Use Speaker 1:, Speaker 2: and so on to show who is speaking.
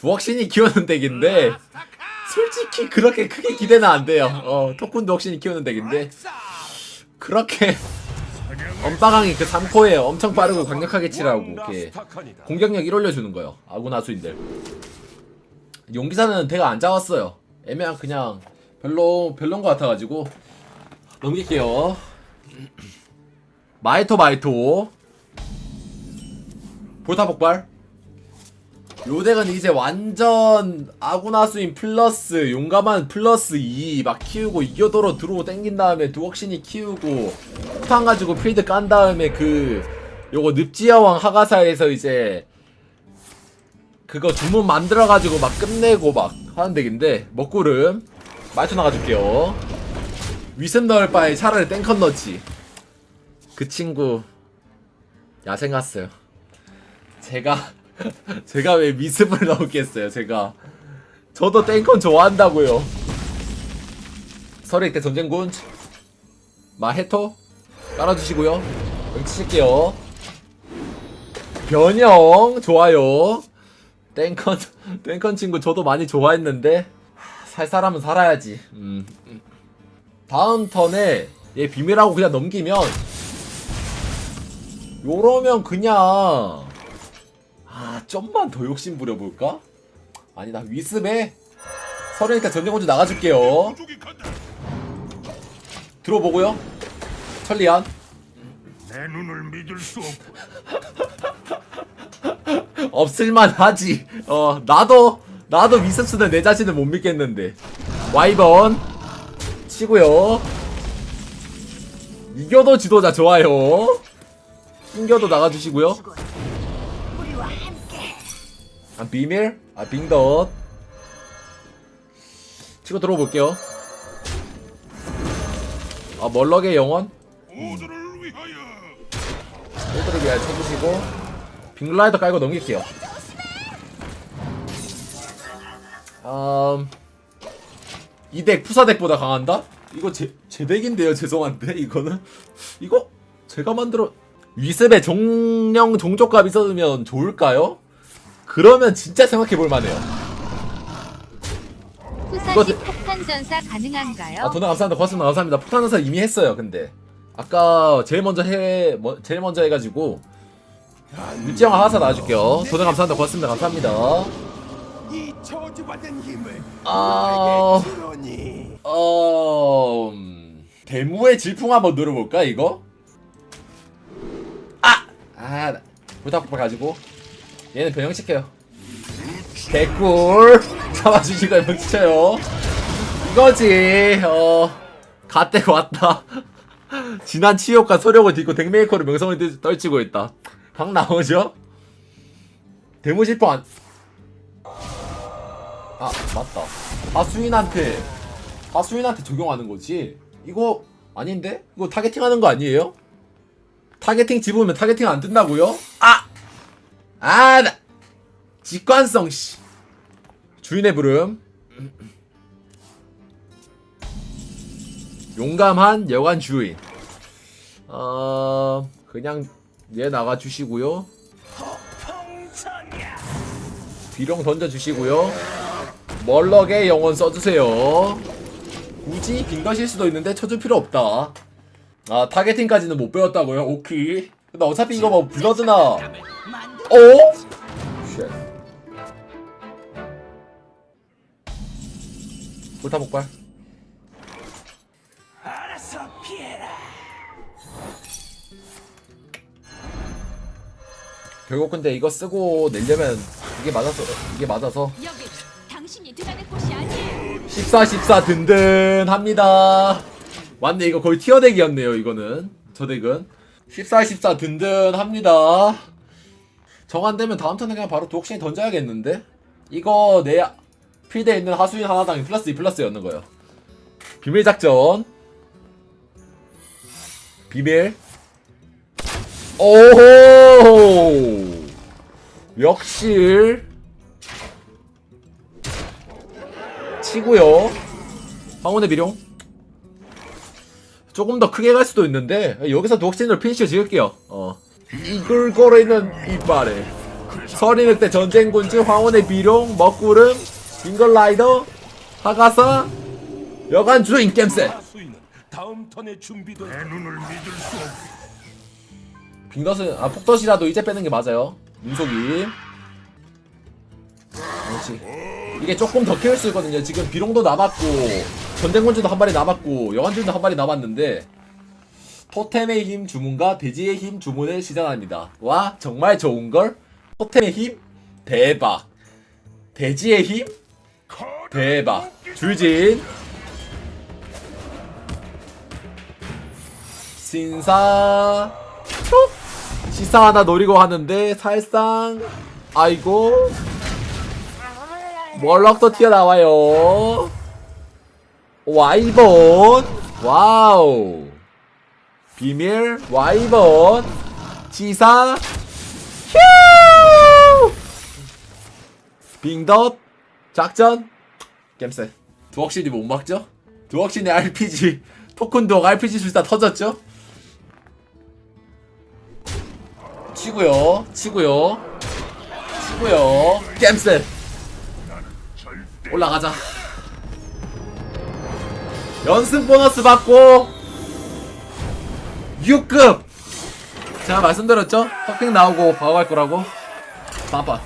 Speaker 1: 두억신이 키우는 덱인데 솔직히 그렇게 크게 기대는 안 돼요. 어, 토쿤도 억신이 키우는 덱인데 그렇게 엄빠강이 그 3코에 엄청 빠르고 강력하게 치라고 이렇게 공격력 1 올려주는 거예요. 아군 하수인들. 용기사는 대가 안 잡았어요. 애매한 그냥 별로 별론 것 같아가지고 넘길게요. 마이토 마이토 볼타 폭발. 요 덱은 이제 완전 아구나수인 플러스 용감한 플러스 2 막 키우고 이겨도로 들어오 땡긴 다음에 두억신이 키우고 폭탄 가지고 필드 깐 다음에 그 요거 늪지여왕 하가사에서 이제 그거 주문 만들어가지고 막 끝내고 막 하는 덱인데 먹구름 말투 나가줄게요. 위슴 넣을 바에 차라리 땡컨 넣지. 그 친구 야생 갔어요 제가 제가 왜 미습을 넣겠어요 제가? 저도 땡컨 좋아한다고요. 서리 때 전쟁군 마헤토 깔아주시고요. 응치실게요. 변형 좋아요. 땡컨 땡컨 친구 저도 많이 좋아했는데 하, 살 사람은 살아야지. 음. 다음 턴에 얘 비밀하고 그냥 넘기면 요러면 그냥 아 좀만 더 욕심 부려볼까? 아니다 위습에 서른이니까 전쟁원주 나가줄게요 들어보고요 천리안
Speaker 2: 내 눈을 믿을 수 없고
Speaker 1: 없을만 하지. 어, 나도, 나도 위습수는 내 자신을 못 믿겠는데. 와이번. 치고요. 이겨도 지도자 좋아요. 낑겨도 나가주시고요. 아, 비밀? 아, 빙덧. 치고 들어볼게요. 아, 멀럭의 영원?
Speaker 2: 우주를 위하여
Speaker 1: 쳐주시고. 빙라이더 깔고 넘길게요. 음, 이 덱 푸사덱보다 강한다? 이거 제, 제 덱인데요 죄송한데 이거는 이거 제가 만들어 위습에 종령 종족값 있었으면 좋을까요? 그러면 진짜 생각해 볼 만해요. 이거
Speaker 3: 후사시 폭탄 전사 가능한가요?
Speaker 1: 아 돈을 감사합니다. 고맙습니다. 감사합니다. 폭탄 전사 이미 했어요 근데. 아까 제일 먼저 해 뭐, 제일 먼저 해가지고. 야, 유지영 하사 놔줄게요. 돈을 감사합니다. 고맙습니다. 감사합니다.
Speaker 2: 이 저주받은 힘을
Speaker 1: 아...
Speaker 2: 주노니?
Speaker 1: 어... 음, 대무의 질풍 한번 누려볼까 이거? 아! 아 불닭볶음 가지고 얘는 변형시켜요 개꿀 잡아주시고 변형시켜요 이거지 어... 갓대고 왔다 지난 치욕과 소력을 딛고 덱메이커로 명성을 떨- 떨치고 있다 방 나오죠? 안... 아 맞다 하수인한테 하수인한테 적용하는 거지 이거 아닌데? 이거 타겟팅 하는 거 아니에요? 타겟팅 집으면 타겟팅 안 뜬다고요? 아! 아! 나... 직관성 씨. 주인의 부름. 용감한 여관 주인 어... 그냥 얘 나가주시고요. 비룡 던져주시고요. 멀럭의 영혼 써주세요. 굳이 빙가실 수도 있는데 쳐줄 필요 없다. 아 타겟팅까지는 못 배웠다고요? 오케이. 근데 어차피 이거 뭐 블러드나 어? 쉣 불타 폭발
Speaker 2: 알아서 피해라
Speaker 1: 결국 근데 이거 쓰고 내려면 이게 맞아서 이게 맞아서
Speaker 3: 여기 당신이 드러낼 곳이 아니에요.
Speaker 1: 14 14 든든합니다. 맞네 이거 거의 티어 덱이었네요 이거는 저 덱은 14 14 든든합니다. 정 안 되면 다음 턴에 그냥 바로 독신이 던져야겠는데 이거 내 필드에 있는 하수인 하나당 플러스 2 플러스 였는 거예요. 비밀 작전 비밀 오호 역시 치고요. 황혼의 비룡. 조금 더 크게 갈 수도 있는데 여기서 독신으로 피니쉬 지을게요. 어. 이글 거리는 이빨에. 서리늑대 전쟁군주 황혼의 비룡 먹구름 빙걸라이더 하가사 여간 주 인 겜셋
Speaker 2: 수인은 다음 턴에 준비된 내 눈을 믿을 수 없.
Speaker 1: 빙덧은 아 폭덧이라도 이제 빼는 게 맞아요. 눈속이. 그렇지. 이게 조금 더 키울 수 있거든요. 지금 비룡도 남았고 전쟁군주도 한 마리 남았고 여관주도 한 마리 남았는데 토템의 힘 주문과 돼지의 힘 주문을 시전합니다. 와 정말 좋은걸. 토템의 힘 대박. 돼지의 힘 대박. 줄진. 신사. 톡! 시사 하나 노리고 하는데 살상. 아이고. 멀럭도 튀어나와요. 와이번 와우 비밀 와이번 지사 휴! 빙덧 작전. 겜셋 두억신이 못 막죠? 두억신의 RPG 토큰도 RPG 술사 터졌죠? 치고요 치고요 치고요. 겜셋 올라가자. 연습 보너스 받고 6급! 제가 말씀드렸죠? 토핑 나오고 바로 갈 거라고? 바빠